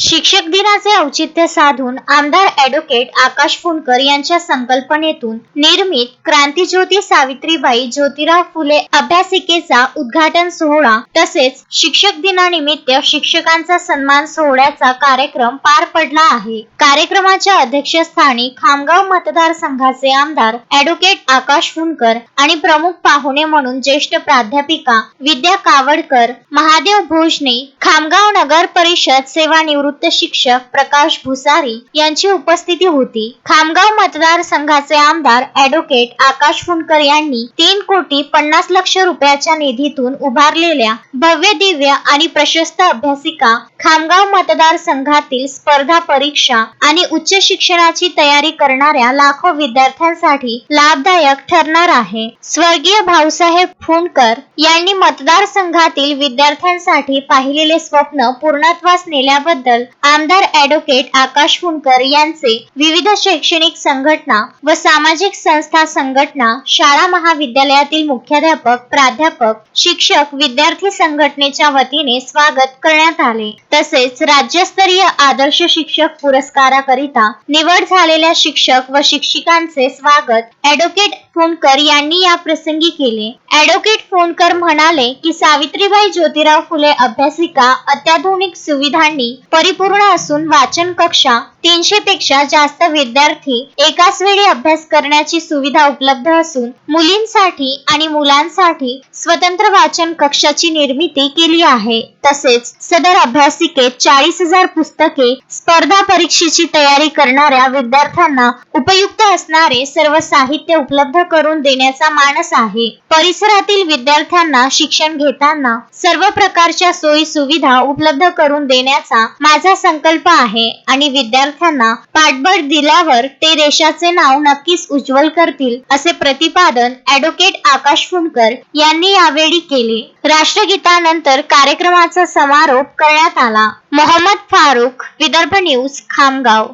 शिक्षक दिनाचे औचित्य साधून आमदार ॲडव्होकेट आकाश फुंडकर यांच्या संकल्पनेतून निर्मित क्रांतीज्योती सावित्रीबाई ज्योतिराव फुले अभ्यासिकेचा उद्घाटन सोहळा तसेच शिक्षक दिनानिमित्त शिक्षकांचा सन्मान सोहळ्याचा कार्यक्रम पार पडला आहे. कार्यक्रमाच्या अध्यक्षस्थानी खामगाव मतदारसंघाचे आमदार ॲडव्होकेट आकाश फुंडकर आणि प्रमुख पाहुणे म्हणून ज्येष्ठ प्राध्यापिका विद्या कावडकर महादेव भोजने खामगाव नगर परिषद सेवानिवृत्त शिक्षक प्रकाश भुसारी यांची उपस्थिती होती. खामगाव मतदारसंघाचे आमदार ऍडव्होकेट आकाश फुंडकर यांनी तीन कोटी पन्नास लक्ष रुपयाच्या निधीतून उभारलेल्या भव्य दिव्य आणि प्रशस्त अभ्यासिका खामगाव मतदारसंघातील स्पर्धा परीक्षा आणि उच्च शिक्षणाची तयारी करणाऱ्या लाखो विद्यार्थ्यांसाठी लाभदायक ठरणार आहे. स्वर्गीय भाऊसाहेब फुंडकर यांनी मतदारसंघातील विद्यार्थ्यांसाठी पाहिलेले स्वप्न पूर्णत्वास नेल्याबद्दल आमदार ॲडव्होकेट आकाश फुंडकर यांचे विविध शैक्षणिक संघटना व सामाजिक संस्था संघटना शाळा महाविद्यालयातील मुख्याध्यापक प्राध्यापक शिक्षक विद्यार्थी संघटनेच्या वतीने स्वागत करण्यात आले. तसेच राज्यस्तरीय आदर्श शिक्षक पुरस्काराकरिता निवड झालेल्या शिक्षक व शिक्षिकांचे स्वागत ॲडव्होकेट फोनकर यांनी या प्रसंगी केले. ऍडव्होकेट फोनकर म्हणाले की सावित्रीबाई ज्योतिराव फुले अभ्यासिका अत्याधुनिक सुविधांनी परिपूर्ण असून वाचन कक्षा तीनशे पेक्षा जास्त विद्यार्थी एकाच वेळी अभ्यास करण्याची सुविधा उपलब्ध असून मुलींसाठी आणि मुलांसाठी स्वतंत्र वाचन कक्षाची निर्मिती केली आहे. तसेच सदर अभ्यासिकेत चाळीस हजार पुस्तके स्पर्धा परीक्षेची तयारी करणाऱ्या विद्यार्थ्यांना उपयुक्त असणारे सर्व साहित्य उपलब्ध करून देण्याचा मानस आहे. परिसरातील विद्यार्थ्यांना शिक्षण घेताना सर्व प्रकारच्या सोयी सुविधा उपलब्ध करून देण्याचा माझा संकल्प आहे आणि विद्यार्थ्यांना पाठबळ दिल्यावर ते देशाचे नाव नक्कीच उज्ज्वल करतील असे प्रतिपादन ऍडव्होकेट आकाश फुंडकर यांनी यावेळी केले. राष्ट्रगीतानंतर कार्यक्रमात कार्यक्रमाचा समारोप करण्यात आला. मोहम्मद फारुख विदर्भ न्यूज खामगाव.